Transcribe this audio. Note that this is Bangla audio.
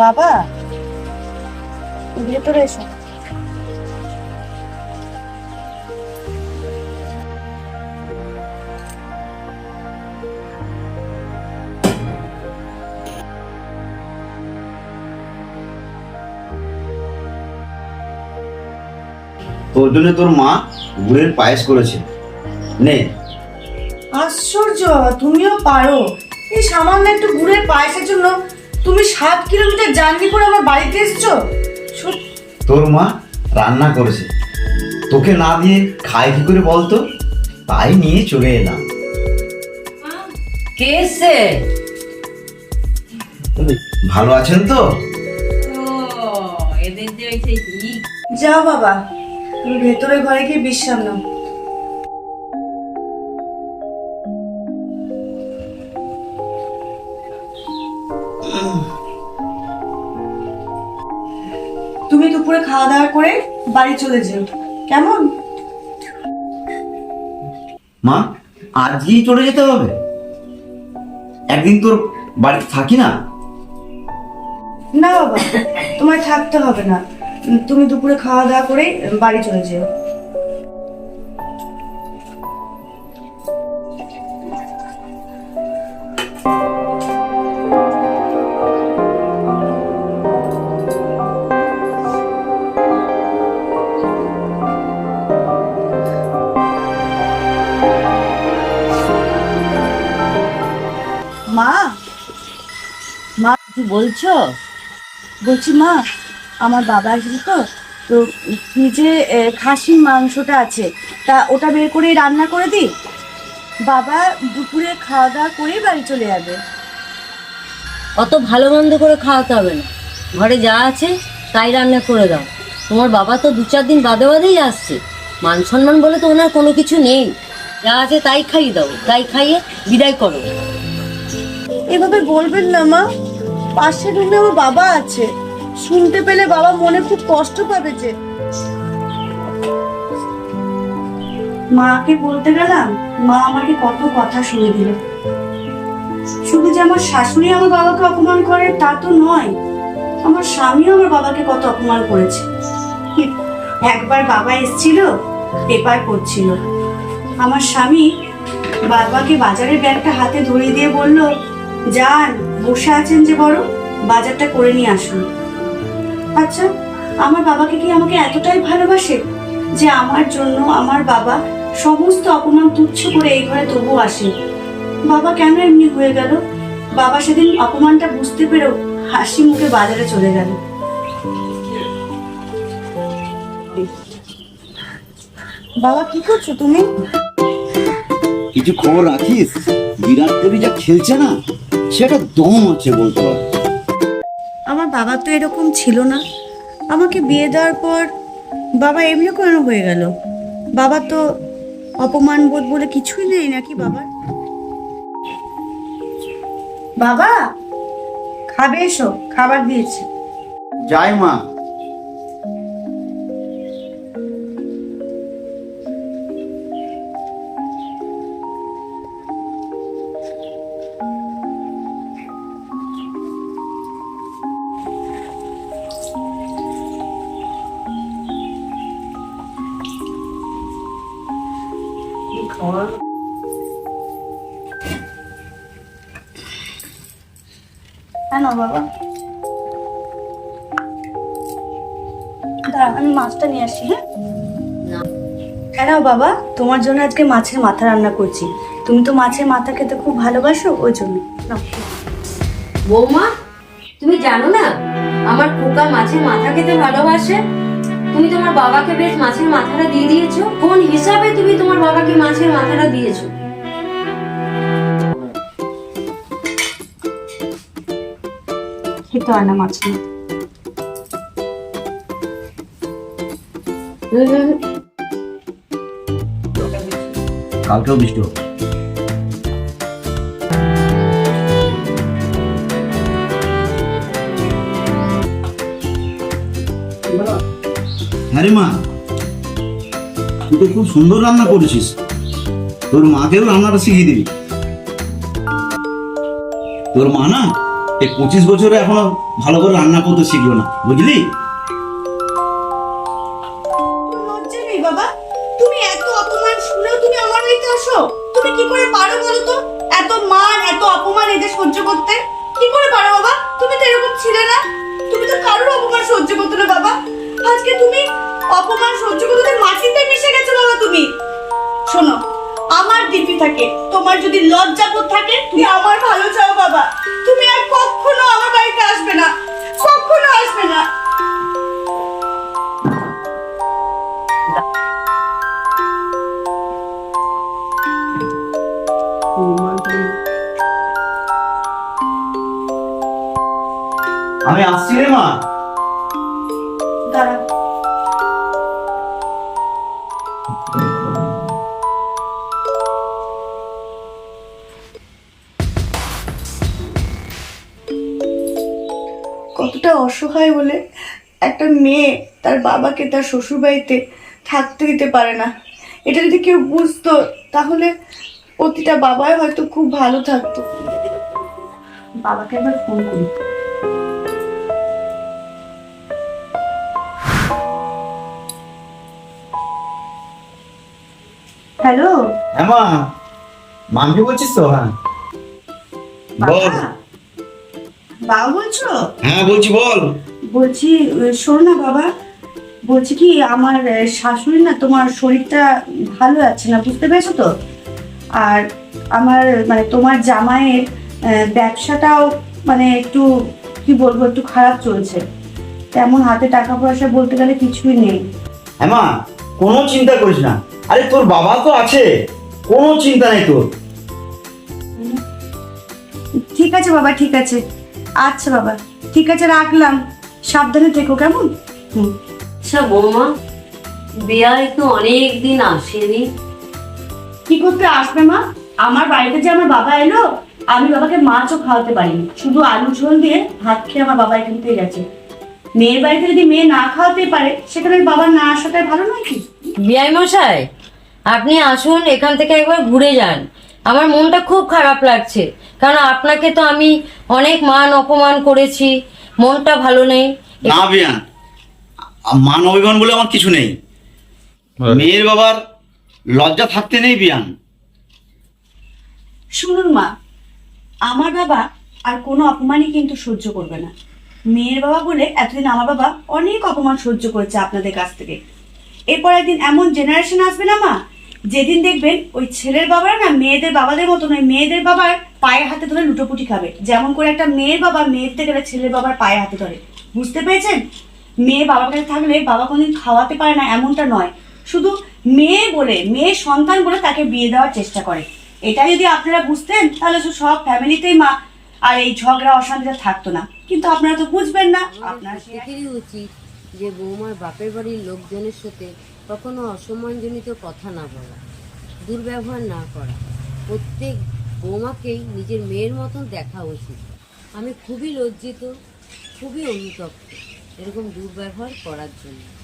বাবা। ভেতরে এসো। তোর জন্য তোর মা গুড়ের পায়েস করেছে। নে। আশ্চর্য তুমিও পারো। এই সামান্য একটু গুড়ের পায়েসের জন্য তুমি সাত কিলোমিটার জার্নি করে আমার বাড়িতে এসছো? তোর মা রান্না করেছে। তোকে না দিয়ে খায় কি করে বলতো? তাই নিয়ে চলে এলাম। কে এসছে? ভালো আছেন তো? যে বাবা তুমি ভেতরে ঘরে গিয়ে বিশ্রাম নাও। তুমি দুপুরে খাওয়া দাওয়া করে বাড়ি চলে যেও। কেমন? মা আজকেই চলে যেতে হবে। একদিন তোর বাড়িতে থাকি না? না বাবা তোমায় থাকতে হবে না। তুমি দুপুরে খাওয়া দাওয়া করে বাড়ি চলে যেও। বলছো? বলছি মা আমার বাবা আসবে তো তো ফ্রিজে খাসির মাংসটা আছে। তা ওটা বের করে রান্না করে দিই? বাবা দুপুরে খাওয়া দাওয়া করেই বাড়ি চলে যাবে। অত ভালো মন্দ করে খাওয়াতে হবে না। ঘরে যা আছে তাই রান্না করে দাও। তোমার বাবা তো দু চার দিন বাদে বাদেই আসছে। মান সম্মান বলে তো ওনার কোনো কিছু নেই। যা আছে তাই খাইয়ে দাও তাই খাইয়ে বিদায় করো। এভাবে বলবেন না মা। পাশের রুমে আমার বাবা আছে। শুনতে পেলে বাবা মনে খুব কষ্ট পাবে যে। মাকে বলতে গেলাম, মা আমাকে কত কথা শুনে দিল। শুধু যে আমার শাশুড়ি আমার বাবাকে অপমান করে, তা তো নয়। আমার স্বামীও আমার বাবাকে কত অপমান করেছে। একবার বাবা এসেছিল, পেপার পড়ছিল। আমার স্বামী বাবাকে বাজারের ব্যাগটা হাতে ধরিয়ে দিয়ে বলল যান, বসে আছেন যে বড়, বাজারটা করে নিয়ে আসুন। আচ্ছা আমার বাবাকে কি আমাকে এতটাই ভালোবাসে যে আমার জন্য আমার বাবা সমস্ত অপমান তুচ্ছ করে এই ঘরে তবু আসে? বাবা কেন এমনি হয়ে গেল? বাবা সেদিন অপমানটা বুঝতে পেরেও হাসি মুখে বাজারে চলে গেল। বাবা, কি করছ তুমি? কিছু খবর রাখিস? বিরাট কোহলি যা খেলছে না? সেটা দম হচ্ছে বলতে পারে। আমার বাবা তো এরকম ছিল না। আমাকে বিয়ে দেওয়ার পর বাবা এমনি কেন হয়ে গেল? বাবা তো অপমান বোধ বলে কিছুই নেই নাকি বাবার? বাবা খাবে এসো খাবার দিয়েছি। যাই মা। হ্যাঁ না বাবা। দাঁড়া আমি মাছটা নিয়ে আসি হ্যাঁ? না। হ্যাঁ বাবা তোমার জন্য আজকে মাছের মাথা রান্না করছি। তুমি তো মাছের মাথা খেতে খুব ভালোবাসো ওই জন্য। বৌমা তুমি জানো না আমার খোকা মাছের মাথা খেতে ভালোবাসে? তুমি তোমার বাবাকে বেশ মাছের মাথাটা দিয়ে দিয়েছ। কোন হিসাবে তুমি তোমার বাবাকে মাছের মাথাটা দিয়েছ? খেতে হয় না মাছ। কালকেও বৃষ্টি হবে। মা, তুই তো খুব সুন্দর রান্না করেছিস। তোর মাকেও রান্নাটা শিখিয়ে দিবি। তোর মা না এই পঁচিশ বছরে এখনও ভালো করে রান্না করতে শিখলো না, বুঝলি? এত মান, এত অপমান সহ্য করতে। কি করে পারো বাবা? তুমি তো এরকম ছিলে না। তুমি তো কারোর অপমান সহ্য করতে বাবা। আজকে তুমি অপমান সহ্য করতে মাটিতে মিশে গেছো বাবা তুমি। শোনো আমার দিব্যি থাকে। তোমার যদি লজ্জাবোধ থাকে তুমি আমার ভালো চাও বাবা। তুমি আর কখনো আমার বাড়িতে আসবে না। কখনো আসবে না। আমি আসছি রে মা। দাঁড়া অসহায় বলে একটা মেয়ে তার বাবাকে তার শ্বশুরবাড়িতে থাকতে দিতে পারে না। এটা যদি কেউ বুঝতো তাহলে প্রতিটা বাবাই হয়তো খুব ভালো থাকতো। বাবাকে একবার ফোন করি। হ্যালো? হ্যাঁ মা। মানবি বলছিস তো? হ্যাঁ। বল। বাবা বলছো? হ্যাঁ বলছি বল। বলছি শোনো না বাবা। বলছি কি আমার শাশুড়ি না তোমার শরীরটা ভালো আছে না বুঝতে পেরেছ তো? আর আমার মানে তোমার জামাইয়ের ব্যবসাটাও মানে একটু কি বলব একটু খারাপ চলছে। তেমন হাতে টাকা পয়সা বলতে গেলে কিছুই নেই। হ্যাঁ কোনো চিন্তা করিস না। আরে তোর বাবা তো আছে। কোনো চিন্তা নেই তোর। ঠিক আছে বাবা ঠিক আছে। আচ্ছা বাবা ঠিক আছে রাখলাম। সাবধানে থেকো কেমন? হুম। আচ্ছা বৌমা বিয়ায় তো অনেক দিন আসেনি। কি করতে আসবে মা? আমার বাড়িতে যে আমার বাবা এলো আমি বাবাকে মাছও খাওয়াতে পারিনি। শুধু আলু ঝোল দিয়ে ভাত খেয়ে আমার বাবা এখান থেকে গেছে। মেয়ের বাড়িতে যদি মেয়ে না খাওয়াতে পারে সেখানে বাবা না আসাটাই ভালো নয় কি বিয়াই মশাই আপনি আসুন এখান থেকে একবার ঘুরে যান। আমার মনটা খুব খারাপ লাগছে। কারণ আপনাকে তো আমি অনেক মান অপমান করেছি। মনটা ভালো নেই। না বিয়ান। মান অভিমান বলে আমার কিছু নেই। মেয়ের বাবার লজ্জা থাকতে নেই বিয়ান। শুনুন মা। আমার বাবা আর কোনো অপমানই কিন্তু সহ্য করবে না। মেয়ের বাবা বলে এতদিন আমার বাবা অনেক অপমান সহ্য করেছে আপনাদের কাছ থেকে। এরপর একদিন এমন জেনারেশন আসবে না মা যেদিন দেখবেন ওই ছেলের বাবারা না মেয়েদের বাবাদের মতো নয় মেয়েদের বাবার পায়ে হাতে ধরে লুটোপুটি খাবে। যেমন করে একটা মেয়ের বাবা থেকে গেলে ছেলের বাবার পায়ে হাতে ধরে। বুঝতে পেরেছেন? মেয়ে বাবার কাছে থাকলে বাবা কোনদিন খাওয়াতে পারে না, এমনটা নয়। শুধু মেয়ে বলে, মেয়ে সন্তান বলে তাকে বিয়ে দেওয়ার চেষ্টা করে। এটা যদি আপনারা বুঝতেন, তাহলে সব ফ্যামিলিতেই মা আর এই ঝগড়া, অশান্তিটা থাকতো না। কিন্তু আপনারা তো বুঝবেন না, আপনারা উচিত যে বৌমার বাপের বাড়ির লোকজনের সাথে কখনো অসম্মানজনিত কথা না বলা, দুর্ব্যবহার না করা। প্রত্যেক বৌমাকেই নিজের মেয়ের মতন দেখা উচিত। আমি খুবই লজ্জিত, খুবই অনুতপ্ত এরকম দুর্ব্যবহার করার জন্য।